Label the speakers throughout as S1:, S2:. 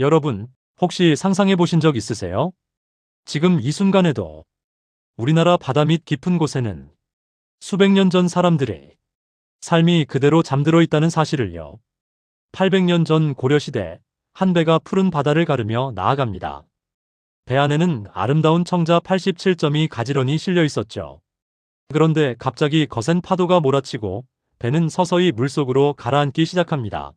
S1: 여러분, 혹시 상상해 보신 적 있으세요? 지금 이 순간에도 우리나라 바다 밑 깊은 곳에는 수백 년 전 사람들의 삶이 그대로 잠들어 있다는 사실을요. 800년 전 고려시대 한 배가 푸른 바다를 가르며 나아갑니다. 배 안에는 아름다운 청자 87점이 가지런히 실려 있었죠. 그런데 갑자기 거센 파도가 몰아치고 배는 서서히 물속으로 가라앉기 시작합니다.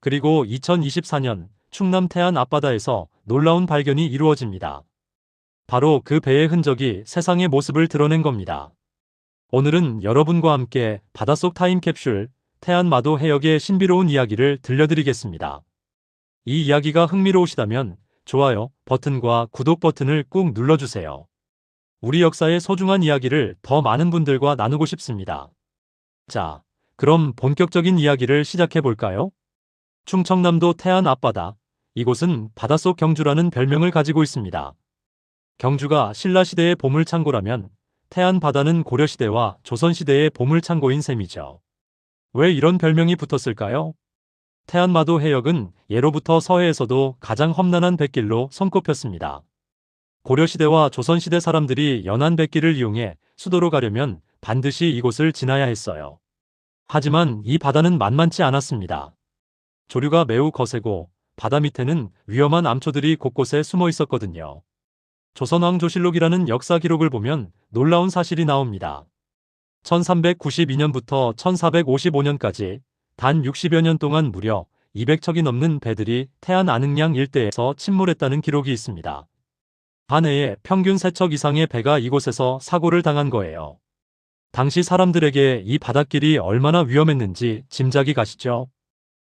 S1: 그리고 2024년 충남 태안 앞바다에서 놀라운 발견이 이루어집니다. 바로 그 배의 흔적이 세상의 모습을 드러낸 겁니다. 오늘은 여러분과 함께 바닷속 타임캡슐 태안 마도 해역의 신비로운 이야기를 들려드리겠습니다. 이 이야기가 흥미로우시다면 좋아요 버튼과 구독 버튼을 꾹 눌러주세요. 우리 역사의 소중한 이야기를 더 많은 분들과 나누고 싶습니다. 자, 그럼 본격적인 이야기를 시작해 볼까요? 충청남도 태안 앞바다. 이곳은 바닷속 경주라는 별명을 가지고 있습니다. 경주가 신라시대의 보물창고라면 태안 바다는 고려시대와 조선시대의 보물창고인 셈이죠. 왜 이런 별명이 붙었을까요? 태안마도 해역은 예로부터 서해에서도 가장 험난한 백길로 손꼽혔습니다. 고려시대와 조선시대 사람들이 연안 백길을 이용해 수도로 가려면 반드시 이곳을 지나야 했어요. 하지만 이 바다는 만만치 않았습니다. 조류가 매우 거세고 바다 밑에는 위험한 암초들이 곳곳에 숨어 있었거든요. 조선왕 조실록이라는 역사 기록을 보면 놀라운 사실이 나옵니다. 1392년부터 1455년까지 단 60여 년 동안 무려 200척이 넘는 배들이 태안 안흥량 일대에서 침몰했다는 기록이 있습니다. 한 해에 평균 3척 이상의 배가 이곳에서 사고를 당한 거예요. 당시 사람들에게 이 바닷길이 얼마나 위험했는지 짐작이 가시죠?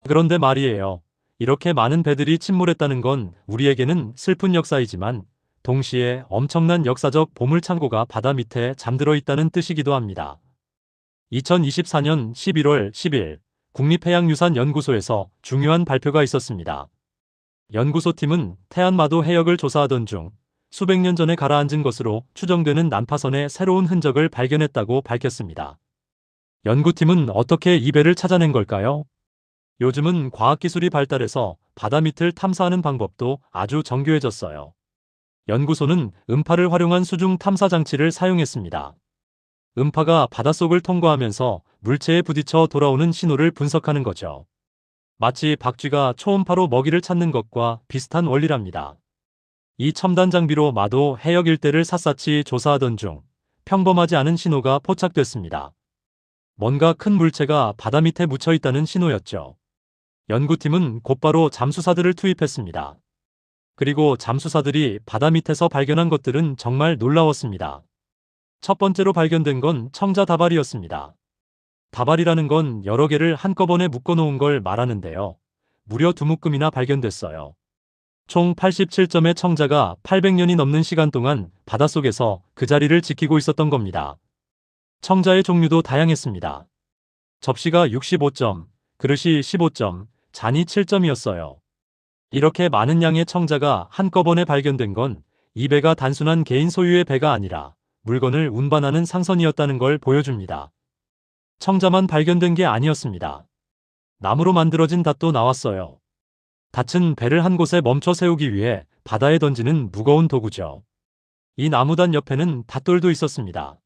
S1: 그런데 말이에요. 이렇게 많은 배들이 침몰했다는 건 우리에게는 슬픈 역사이지만 동시에 엄청난 역사적 보물창고가 바다 밑에 잠들어 있다는 뜻이기도 합니다. 2024년 11월 10일 국립해양유산연구소에서 중요한 발표가 있었습니다. 연구소 팀은 태안마도 해역을 조사하던 중 수백 년 전에 가라앉은 것으로 추정되는 난파선의 새로운 흔적을 발견했다고 밝혔습니다. 연구팀은 어떻게 이 배를 찾아낸 걸까요? 요즘은 과학기술이 발달해서 바다 밑을 탐사하는 방법도 아주 정교해졌어요. 연구소는 음파를 활용한 수중 탐사 장치를 사용했습니다. 음파가 바닷속을 통과하면서 물체에 부딪혀 돌아오는 신호를 분석하는 거죠. 마치 박쥐가 초음파로 먹이를 찾는 것과 비슷한 원리랍니다. 이 첨단 장비로 마도 해역 일대를 샅샅이 조사하던 중 평범하지 않은 신호가 포착됐습니다. 뭔가 큰 물체가 바다 밑에 묻혀 있다는 신호였죠. 연구팀은 곧바로 잠수사들을 투입했습니다. 그리고 잠수사들이 바다 밑에서 발견한 것들은 정말 놀라웠습니다. 첫 번째로 발견된 건 청자 다발이었습니다. 다발이라는 건 여러 개를 한꺼번에 묶어놓은 걸 말하는데요. 무려 두 묶음이나 발견됐어요. 총 87점의 청자가 800년이 넘는 시간 동안 바닷속에서 그 자리를 지키고 있었던 겁니다. 청자의 종류도 다양했습니다. 접시가 65점, 그릇이 15점, 잔이 7점이었어요. 이렇게 많은 양의 청자가 한꺼번에 발견된 건 이 배가 단순한 개인 소유의 배가 아니라 물건을 운반하는 상선이었다는 걸 보여줍니다. 청자만 발견된 게 아니었습니다. 나무로 만들어진 닷도 나왔어요. 닷은 배를 한 곳에 멈춰 세우기 위해 바다에 던지는 무거운 도구죠. 이 나무단 옆에는 닷돌도 있었습니다.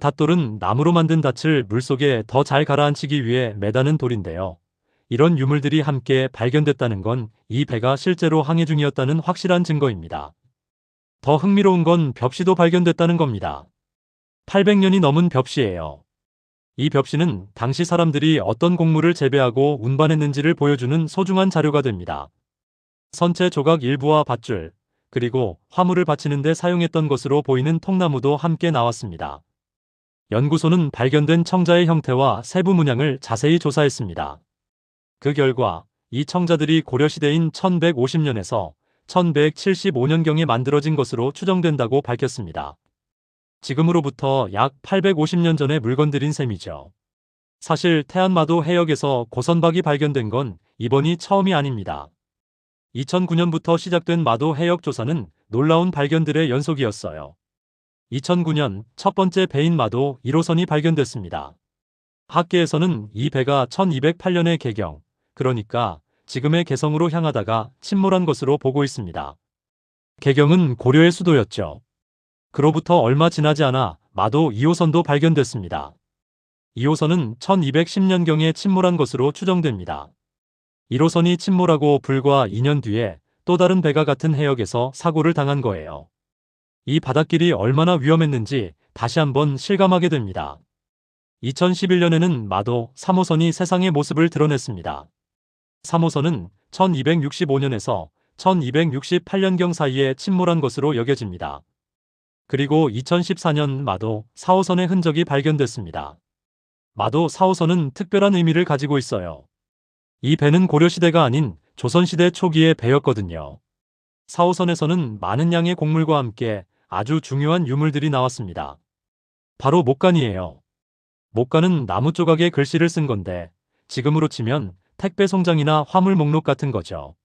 S1: 닷돌은 나무로 만든 닷을 물속에 더 잘 가라앉히기 위해 매다는 돌인데요. 이런 유물들이 함께 발견됐다는 건 이 배가 실제로 항해 중이었다는 확실한 증거입니다. 더 흥미로운 건 벽시도 발견됐다는 겁니다. 800년이 넘은 벽시예요. 이 벽시는 당시 사람들이 어떤 곡물을 재배하고 운반했는지를 보여주는 소중한 자료가 됩니다. 선체 조각 일부와 밧줄, 그리고 화물을 받치는 데 사용했던 것으로 보이는 통나무도 함께 나왔습니다. 연구소는 발견된 청자의 형태와 세부 문양을 자세히 조사했습니다. 그 결과 이 청자들이 고려시대인 1150년에서 1175년경에 만들어진 것으로 추정된다고 밝혔습니다. 지금으로부터 약 850년 전의 물건들인 셈이죠. 사실 태안마도 해역에서 고선박이 발견된 건 이번이 처음이 아닙니다. 2009년부터 시작된 마도 해역 조사는 놀라운 발견들의 연속이었어요. 2009년 첫 번째 배인 마도 1호선이 발견됐습니다. 학계에서는 이 배가 1208년에 개경, 그러니까 지금의 개성으로 향하다가 침몰한 것으로 보고 있습니다. 개경은 고려의 수도였죠. 그로부터 얼마 지나지 않아 마도 2호선도 발견됐습니다. 2호선은 1210년경에 침몰한 것으로 추정됩니다. 1호선이 침몰하고 불과 2년 뒤에 또 다른 배가 같은 해역에서 사고를 당한 거예요. 이 바닷길이 얼마나 위험했는지 다시 한번 실감하게 됩니다. 2011년에는 마도 3호선이 세상의 모습을 드러냈습니다. 3호선은 1265년에서 1268년경 사이에 침몰한 것으로 여겨집니다. 그리고 2014년 마도 4호선의 흔적이 발견됐습니다. 마도 4호선은 특별한 의미를 가지고 있어요. 이 배는 고려시대가 아닌 조선시대 초기의 배였거든요. 4호선에서는 많은 양의 곡물과 함께 아주 중요한 유물들이 나왔습니다. 바로 목간이에요. 목간은 나무 조각에 글씨를 쓴 건데 지금으로 치면 택배 송장이나 화물 목록 같은 거죠.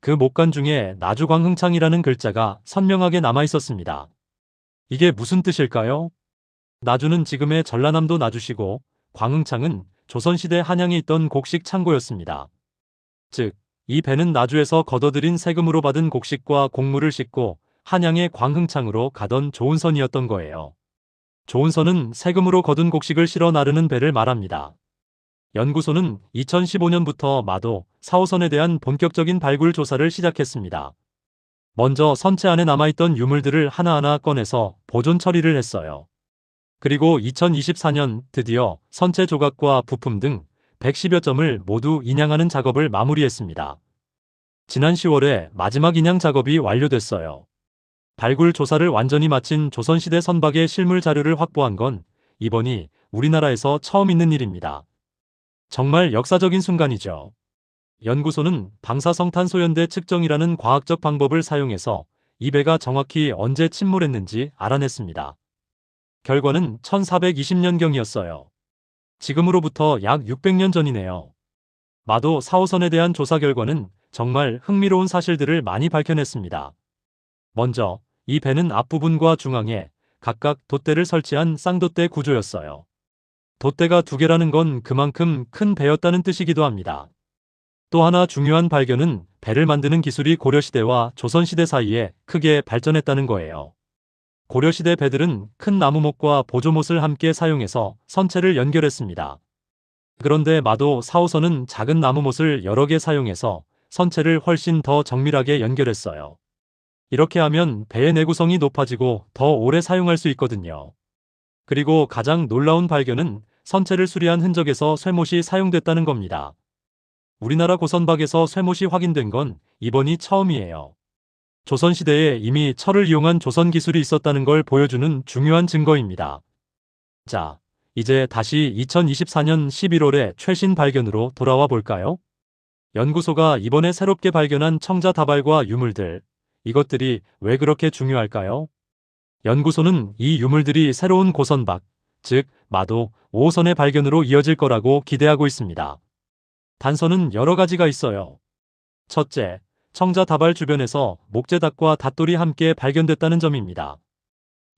S1: 그 목간 중에 나주광 흥창이라는 글자가 선명하게 남아 있었습니다. 이게 무슨 뜻일까요? 나주는 지금의 전라남도 나주시고 광흥창은 조선시대 한양에 있던 곡식 창고였습니다. 즉, 이 배는 나주에서 걷어들인 세금으로 받은 곡식과 곡물을 싣고 한양의 광흥창으로 가던 조은선이었던 거예요. 조은선은 세금으로 거둔 곡식을 실어 나르는 배를 말합니다. 연구소는 2015년부터 마도 4호선에 대한 본격적인 발굴 조사를 시작했습니다. 먼저 선체 안에 남아있던 유물들을 하나하나 꺼내서 보존 처리를 했어요. 그리고 2024년 드디어 선체 조각과 부품 등 110여 점을 모두 인양하는 작업을 마무리했습니다. 지난 10월에 마지막 인양 작업이 완료됐어요. 발굴 조사를 완전히 마친 조선시대 선박의 실물 자료를 확보한 건 이번이 우리나라에서 처음 있는 일입니다. 정말 역사적인 순간이죠. 연구소는 방사성 탄소연대 측정이라는 과학적 방법을 사용해서 이 배가 정확히 언제 침몰했는지 알아냈습니다. 결과는 1420년경이었어요. 지금으로부터 약 600년 전이네요. 마도 4호선에 대한 조사 결과는 정말 흥미로운 사실들을 많이 밝혀냈습니다. 먼저 이 배는 앞부분과 중앙에 각각 돛대를 설치한 쌍돛대 구조였어요. 돛대가 두 개라는 건 그만큼 큰 배였다는 뜻이기도 합니다. 또 하나 중요한 발견은 배를 만드는 기술이 고려시대와 조선시대 사이에 크게 발전했다는 거예요. 고려시대 배들은 큰 나무목과 보조못을 함께 사용해서 선체를 연결했습니다. 그런데 마도 4호선은 작은 나무못을 여러 개 사용해서 선체를 훨씬 더 정밀하게 연결했어요. 이렇게 하면 배의 내구성이 높아지고 더 오래 사용할 수 있거든요. 그리고 가장 놀라운 발견은 선체를 수리한 흔적에서 쇠못이 사용됐다는 겁니다. 우리나라 고선박에서 쇠못이 확인된 건 이번이 처음이에요. 조선시대에 이미 철을 이용한 조선 기술이 있었다는 걸 보여주는 중요한 증거입니다. 자, 이제 다시 2024년 11월의 최신 발견으로 돌아와 볼까요? 연구소가 이번에 새롭게 발견한 청자 다발과 유물들, 이것들이 왜 그렇게 중요할까요? 연구소는 이 유물들이 새로운 고선박, 즉 마도 5호선의 발견으로 이어질 거라고 기대하고 있습니다. 단서는 여러 가지가 있어요. 첫째, 청자 다발 주변에서 목재닭과 닷돌이 함께 발견됐다는 점입니다.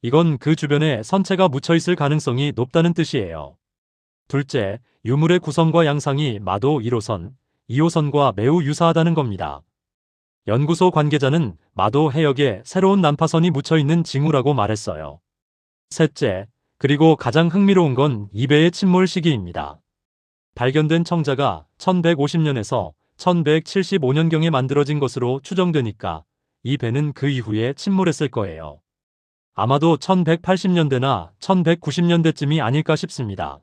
S1: 이건 그 주변에 선체가 묻혀 있을 가능성이 높다는 뜻이에요. 둘째, 유물의 구성과 양상이 마도 1호선, 2호선과 매우 유사하다는 겁니다. 연구소 관계자는 마도 해역에 새로운 난파선이 묻혀 있는 징후라고 말했어요. 셋째, 그리고 가장 흥미로운 건 이배의 침몰 시기입니다. 발견된 청자가 1150년에서 1175년경에 만들어진 것으로 추정되니까 이 배는 그 이후에 침몰했을 거예요. 아마도 1180년대나 1190년대쯤이 아닐까 싶습니다.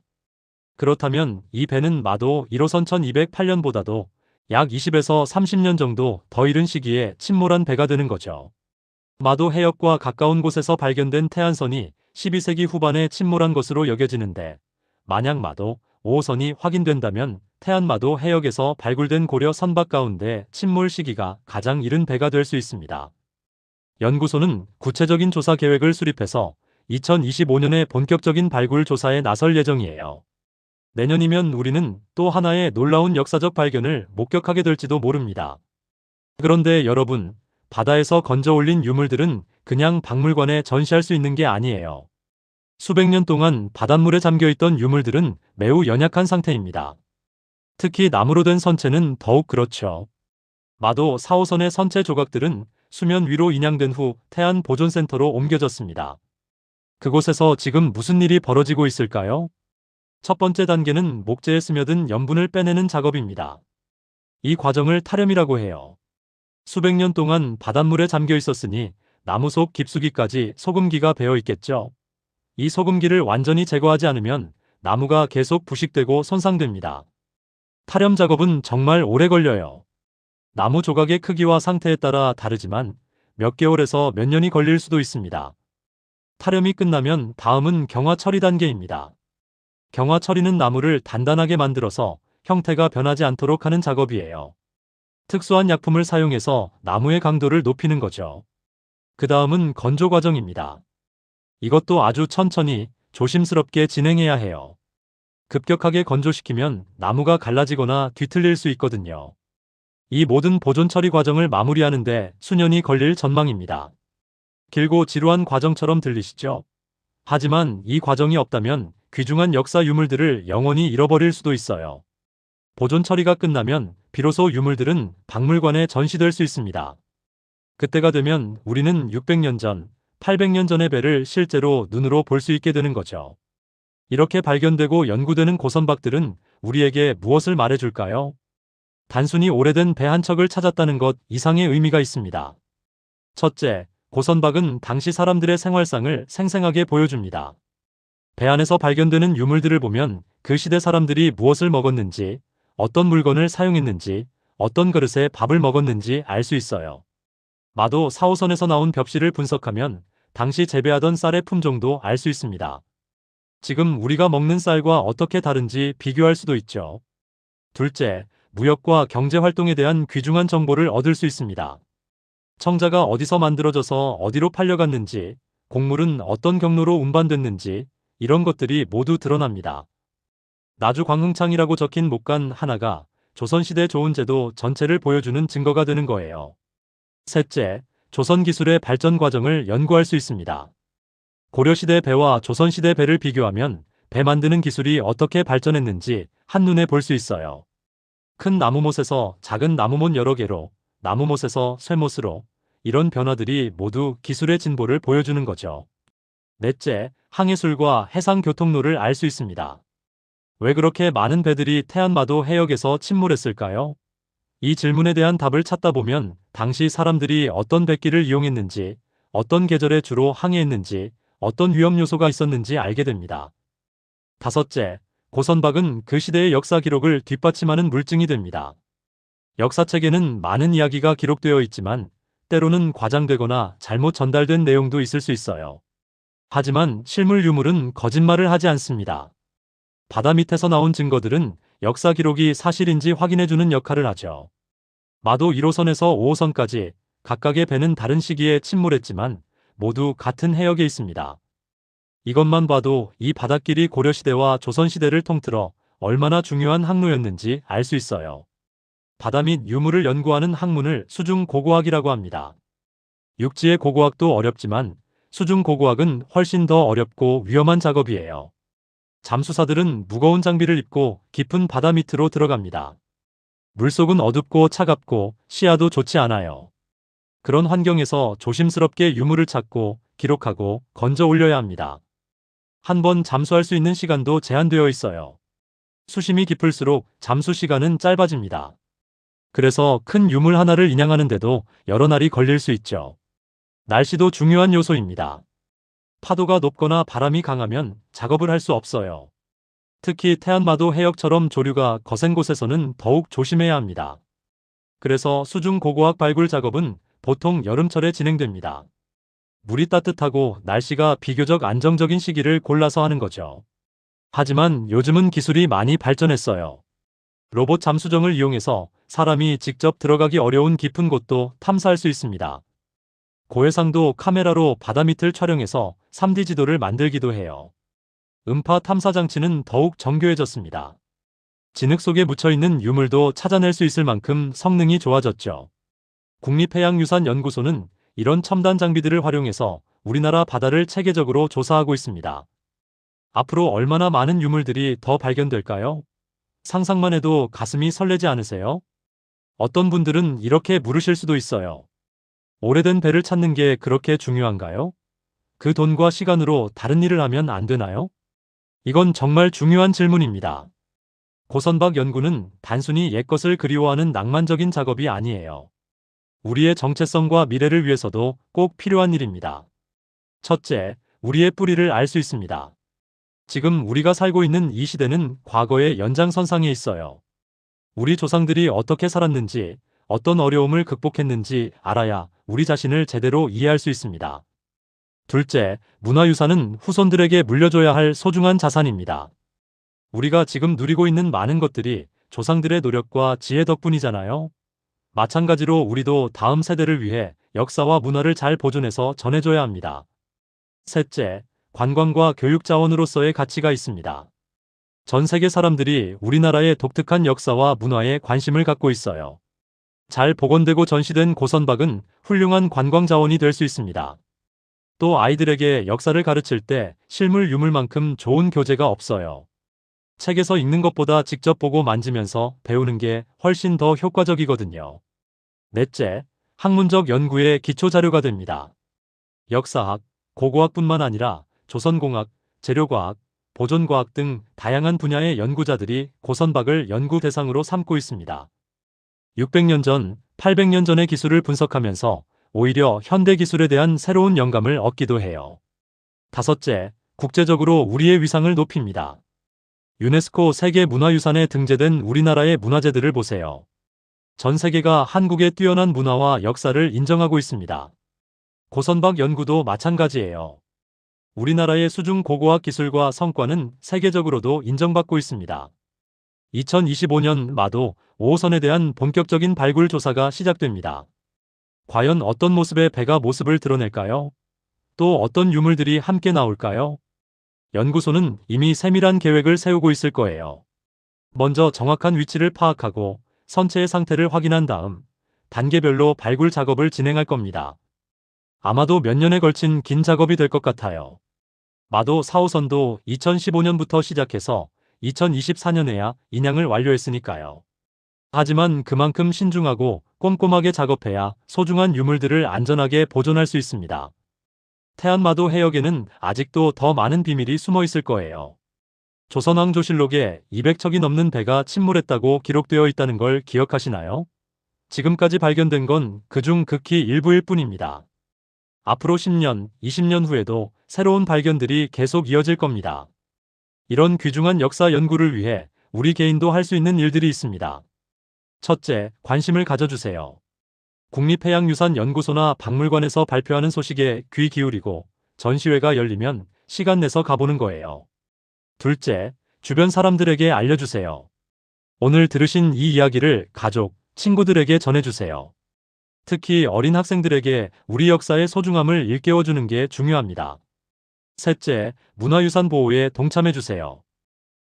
S1: 그렇다면 이 배는 마도 1호선 1208년보다도 약 20에서 30년 정도 더 이른 시기에 침몰한 배가 되는 거죠. 마도 해역과 가까운 곳에서 발견된 태안선이 12세기 후반에 침몰한 것으로 여겨지는데 만약 마도 5호선이 확인된다면 태안마도 해역에서 발굴된 고려 선박 가운데 침몰 시기가 가장 이른 배가 될 수 있습니다. 연구소는 구체적인 조사 계획을 수립해서 2025년에 본격적인 발굴 조사에 나설 예정이에요. 내년이면 우리는 또 하나의 놀라운 역사적 발견을 목격하게 될지도 모릅니다. 그런데 여러분, 바다에서 건져 올린 유물들은 그냥 박물관에 전시할 수 있는 게 아니에요. 수백 년 동안 바닷물에 잠겨 있던 유물들은 매우 연약한 상태입니다. 특히 나무로 된 선체는 더욱 그렇죠. 마도 4호선의 선체 조각들은 수면 위로 인양된 후 태안 보존센터로 옮겨졌습니다. 그곳에서 지금 무슨 일이 벌어지고 있을까요? 첫 번째 단계는 목재에 스며든 염분을 빼내는 작업입니다. 이 과정을 타렴이라고 해요. 수백 년 동안 바닷물에 잠겨 있었으니 나무 속 깊숙이까지 소금기가 배어 있겠죠. 이 소금기를 완전히 제거하지 않으면 나무가 계속 부식되고 손상됩니다. 타렴 작업은 정말 오래 걸려요. 나무 조각의 크기와 상태에 따라 다르지만 몇 개월에서 몇 년이 걸릴 수도 있습니다. 타렴이 끝나면 다음은 경화 처리 단계입니다. 경화 처리는 나무를 단단하게 만들어서 형태가 변하지 않도록 하는 작업이에요. 특수한 약품을 사용해서 나무의 강도를 높이는 거죠. 그 다음은 건조 과정입니다. 이것도 아주 천천히 조심스럽게 진행해야 해요. 급격하게 건조시키면 나무가 갈라지거나 뒤틀릴 수 있거든요. 이 모든 보존 처리 과정을 마무리하는데 수년이 걸릴 전망입니다. 길고 지루한 과정처럼 들리시죠? 하지만 이 과정이 없다면 귀중한 역사 유물들을 영원히 잃어버릴 수도 있어요. 보존 처리가 끝나면 비로소 유물들은 박물관에 전시될 수 있습니다. 그때가 되면 우리는 600년 전, 800년 전의 배를 실제로 눈으로 볼 수 있게 되는 거죠. 이렇게 발견되고 연구되는 고선박들은 우리에게 무엇을 말해줄까요? 단순히 오래된 배 한 척을 찾았다는 것 이상의 의미가 있습니다. 첫째, 고선박은 당시 사람들의 생활상을 생생하게 보여줍니다. 배 안에서 발견되는 유물들을 보면 그 시대 사람들이 무엇을 먹었는지, 어떤 물건을 사용했는지, 어떤 그릇에 밥을 먹었는지 알 수 있어요. 마도 4호선에서 나온 벽실을 분석하면 당시 재배하던 쌀의 품종도 알 수 있습니다. 지금 우리가 먹는 쌀과 어떻게 다른지 비교할 수도 있죠. 둘째, 무역과 경제 활동에 대한 귀중한 정보를 얻을 수 있습니다. 청자가 어디서 만들어져서 어디로 팔려갔는지, 곡물은 어떤 경로로 운반됐는지 이런 것들이 모두 드러납니다. 나주 광흥창이라고 적힌 목간 하나가 조선시대 좋은 제도 전체를 보여주는 증거가 되는 거예요. 셋째, 조선 기술의 발전 과정을 연구할 수 있습니다. 고려시대 배와 조선시대 배를 비교하면 배 만드는 기술이 어떻게 발전했는지 한눈에 볼 수 있어요. 큰 나무못에서 작은 나무못 여러 개로, 나무못에서 쇠못으로 이런 변화들이 모두 기술의 진보를 보여주는 거죠. 넷째, 항해술과 해상 교통로를 알 수 있습니다. 왜 그렇게 많은 배들이 태안마도 해역에서 침몰했을까요? 이 질문에 대한 답을 찾다 보면 당시 사람들이 어떤 백기를 이용했는지, 어떤 계절에 주로 항해했는지, 어떤 위험 요소가 있었는지 알게 됩니다. 다섯째, 고선박은 그 시대의 역사 기록을 뒷받침하는 물증이 됩니다. 역사책에는 많은 이야기가 기록되어 있지만 때로는 과장되거나 잘못 전달된 내용도 있을 수 있어요. 하지만 실물 유물은 거짓말을 하지 않습니다. 바다 밑에서 나온 증거들은 역사 기록이 사실인지 확인해주는 역할을 하죠. 마도 1호선에서 5호선까지 각각의 배는 다른 시기에 침몰했지만 모두 같은 해역에 있습니다. 이것만 봐도 이 바닷길이 고려시대와 조선시대를 통틀어 얼마나 중요한 항로였는지 알 수 있어요. 바다 및 유물을 연구하는 학문을 수중고고학이라고 합니다. 육지의 고고학도 어렵지만 수중고고학은 훨씬 더 어렵고 위험한 작업이에요. 잠수사들은 무거운 장비를 입고 깊은 바다 밑으로 들어갑니다. 물속은 어둡고 차갑고 시야도 좋지 않아요. 그런 환경에서 조심스럽게 유물을 찾고 기록하고 건져 올려야 합니다. 한 번 잠수할 수 있는 시간도 제한되어 있어요. 수심이 깊을수록 잠수 시간은 짧아집니다. 그래서 큰 유물 하나를 인양하는데도 여러 날이 걸릴 수 있죠. 날씨도 중요한 요소입니다. 파도가 높거나 바람이 강하면 작업을 할 수 없어요. 특히 태안마도 해역처럼 조류가 거센 곳에서는 더욱 조심해야 합니다. 그래서 수중 고고학 발굴 작업은 보통 여름철에 진행됩니다. 물이 따뜻하고 날씨가 비교적 안정적인 시기를 골라서 하는 거죠. 하지만 요즘은 기술이 많이 발전했어요. 로봇 잠수정을 이용해서 사람이 직접 들어가기 어려운 깊은 곳도 탐사할 수 있습니다. 고해상도 카메라로 바다 밑을 촬영해서 3D 지도를 만들기도 해요. 음파 탐사 장치는 더욱 정교해졌습니다. 진흙 속에 묻혀있는 유물도 찾아낼 수 있을 만큼 성능이 좋아졌죠. 국립해양유산연구소는 이런 첨단 장비들을 활용해서 우리나라 바다를 체계적으로 조사하고 있습니다. 앞으로 얼마나 많은 유물들이 더 발견될까요? 상상만 해도 가슴이 설레지 않으세요? 어떤 분들은 이렇게 물으실 수도 있어요. 오래된 배를 찾는 게 그렇게 중요한가요? 그 돈과 시간으로 다른 일을 하면 안 되나요? 이건 정말 중요한 질문입니다. 고선박 연구는 단순히 옛것을 그리워하는 낭만적인 작업이 아니에요. 우리의 정체성과 미래를 위해서도 꼭 필요한 일입니다. 첫째, 우리의 뿌리를 알 수 있습니다. 지금 우리가 살고 있는 이 시대는 과거의 연장선상에 있어요. 우리 조상들이 어떻게 살았는지, 어떤 어려움을 극복했는지 알아야 우리 자신을 제대로 이해할 수 있습니다. 둘째, 문화유산은 후손들에게 물려줘야 할 소중한 자산입니다. 우리가 지금 누리고 있는 많은 것들이 조상들의 노력과 지혜 덕분이잖아요. 마찬가지로 우리도 다음 세대를 위해 역사와 문화를 잘 보존해서 전해줘야 합니다. 셋째, 관광과 교육 자원으로서의 가치가 있습니다. 전 세계 사람들이 우리나라의 독특한 역사와 문화에 관심을 갖고 있어요. 잘 복원되고 전시된 고선박은 훌륭한 관광 자원이 될 수 있습니다. 또 아이들에게 역사를 가르칠 때 실물 유물만큼 좋은 교재가 없어요. 책에서 읽는 것보다 직접 보고 만지면서 배우는 게 훨씬 더 효과적이거든요. 넷째, 학문적 연구의 기초 자료가 됩니다. 역사학, 고고학뿐만 아니라 조선공학, 재료과학, 보존과학 등 다양한 분야의 연구자들이 고선박을 연구 대상으로 삼고 있습니다. 600년 전, 800년 전의 기술을 분석하면서 오히려 현대 기술에 대한 새로운 영감을 얻기도 해요. 다섯째, 국제적으로 우리의 위상을 높입니다. 유네스코 세계문화유산에 등재된 우리나라의 문화재들을 보세요. 전 세계가 한국의 뛰어난 문화와 역사를 인정하고 있습니다. 고선박 연구도 마찬가지예요. 우리나라의 수중 고고학 기술과 성과는 세계적으로도 인정받고 있습니다. 2025년 마도 5호선에 대한 본격적인 발굴 조사가 시작됩니다. 과연 어떤 모습의 배가 모습을 드러낼까요? 또 어떤 유물들이 함께 나올까요? 연구소는 이미 세밀한 계획을 세우고 있을 거예요. 먼저 정확한 위치를 파악하고 선체의 상태를 확인한 다음 단계별로 발굴 작업을 진행할 겁니다. 아마도 몇 년에 걸친 긴 작업이 될 것 같아요. 마도 4호선도 2015년부터 시작해서 2024년에야 인양을 완료했으니까요. 하지만 그만큼 신중하고 꼼꼼하게 작업해야 소중한 유물들을 안전하게 보존할 수 있습니다. 태안마도 해역에는 아직도 더 많은 비밀이 숨어 있을 거예요. 조선왕조실록에 200척이 넘는 배가 침몰했다고 기록되어 있다는 걸 기억하시나요? 지금까지 발견된 건 그중 극히 일부일 뿐입니다. 앞으로 10년, 20년 후에도 새로운 발견들이 계속 이어질 겁니다. 이런 귀중한 역사 연구를 위해 우리 개인도 할 수 있는 일들이 있습니다. 첫째, 관심을 가져주세요. 국립해양유산연구소나 박물관에서 발표하는 소식에 귀 기울이고 전시회가 열리면 시간 내서 가보는 거예요. 둘째, 주변 사람들에게 알려주세요. 오늘 들으신 이 이야기를 가족, 친구들에게 전해주세요. 특히 어린 학생들에게 우리 역사의 소중함을 일깨워주는 게 중요합니다. 셋째, 문화유산 보호에 동참해주세요.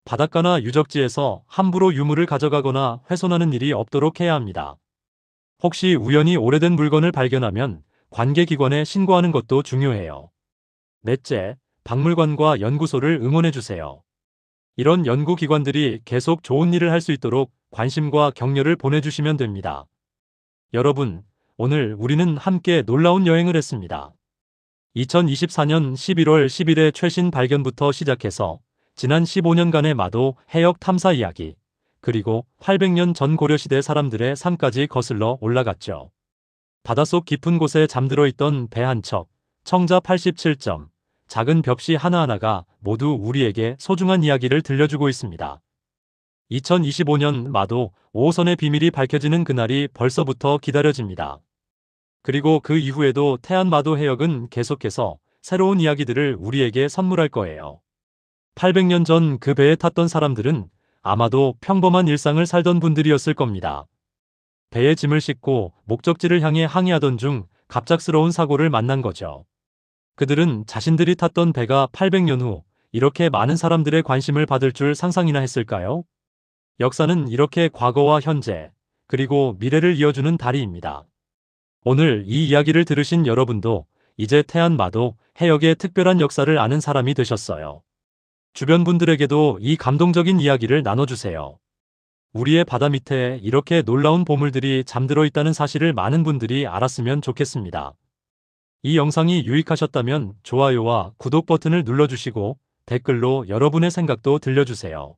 S1: 바닷가나 유적지에서 함부로 유물을 가져가거나 훼손하는 일이 없도록 해야 합니다. 혹시 우연히 오래된 물건을 발견하면 관계기관에 신고하는 것도 중요해요. 넷째, 박물관과 연구소를 응원해주세요. 이런 연구기관들이 계속 좋은 일을 할 수 있도록 관심과 격려를 보내주시면 됩니다. 여러분, 오늘 우리는 함께 놀라운 여행을 했습니다. 2024년 11월 10일의 최신 발견부터 시작해서 지난 15년간의 마도 해역 탐사 이야기, 그리고 800년 전 고려시대 사람들의 삶까지 거슬러 올라갔죠. 바닷속 깊은 곳에 잠들어 있던 배 한 척, 청자 87점, 작은 벽시 하나하나가 모두 우리에게 소중한 이야기를 들려주고 있습니다. 2025년 마도 5호선의 비밀이 밝혀지는 그날이 벌써부터 기다려집니다. 그리고 그 이후에도 태안마도 해역은 계속해서 새로운 이야기들을 우리에게 선물할 거예요. 800년 전 그 배에 탔던 사람들은 아마도 평범한 일상을 살던 분들이었을 겁니다. 배에 짐을 싣고 목적지를 향해 항해하던 중 갑작스러운 사고를 만난 거죠. 그들은 자신들이 탔던 배가 800년 후 이렇게 많은 사람들의 관심을 받을 줄 상상이나 했을까요? 역사는 이렇게 과거와 현재, 그리고 미래를 이어주는 다리입니다. 오늘 이 이야기를 들으신 여러분도 이제 태안마도 해역의 특별한 역사를 아는 사람이 되셨어요. 주변 분들에게도 이 감동적인 이야기를 나눠주세요. 우리의 바다 밑에 이렇게 놀라운 보물들이 잠들어 있다는 사실을 많은 분들이 알았으면 좋겠습니다. 이 영상이 유익하셨다면 좋아요와 구독 버튼을 눌러주시고 댓글로 여러분의 생각도 들려주세요.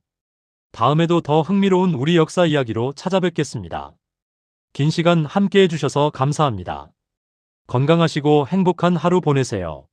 S1: 다음에도 더 흥미로운 우리 역사 이야기로 찾아뵙겠습니다. 긴 시간 함께 해 주셔서 감사합니다. 건강하시고 행복한 하루 보내세요.